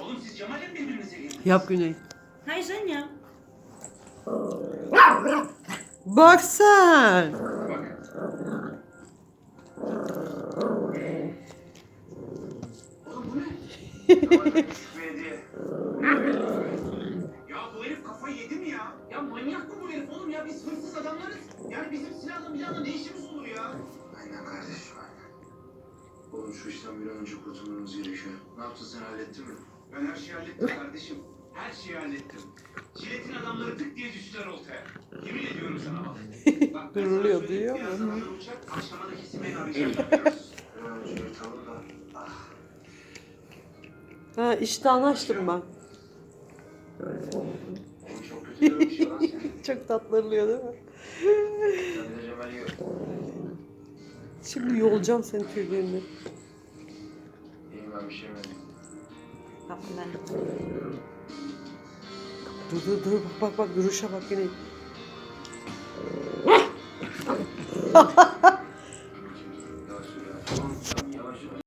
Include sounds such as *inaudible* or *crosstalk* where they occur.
Oğlum siz Cemal'le mi birbirinizi seviyorsunuz? Yap Güney. Hayır sen ya. Bak sen. Bak. Oğlum bu ne? Ya bu herif kafayı yedi mi ya? Ya manyak mı bu herif oğlum ya? Biz hırsız adamlarız. Yani bizim silahla milahla ne işimiz olur ya? Aynen kardeşim aynen. Oğlum şu işten bir an önce kurtulmamız gerekiyor. Ne yaptın sen hallettin mi? Ben her şeyi hallettim kardeşim. Her şeyi hallettim. Ciletin adamları tık diye düştüler ortaya. Yemin ediyorum sana bak. *laughs* Bak ben sana söyleyeyim, duyuyor birazdan mu? onlar uçak, akşama da kesin beni arayacak. Da. Ah. Ha iştahını açtım ben. Oğlum çok kötü görmüş ya lan seni. *laughs* Çok tatlırlıyor değil mi? Sen de Cemal yiyor. Şimdi yolacağım senin tüylerini. İyiyim ben bir şey yemedim. Yaptım ben. Dur dur dur bak bak bak duruşa bak Güney. *laughs*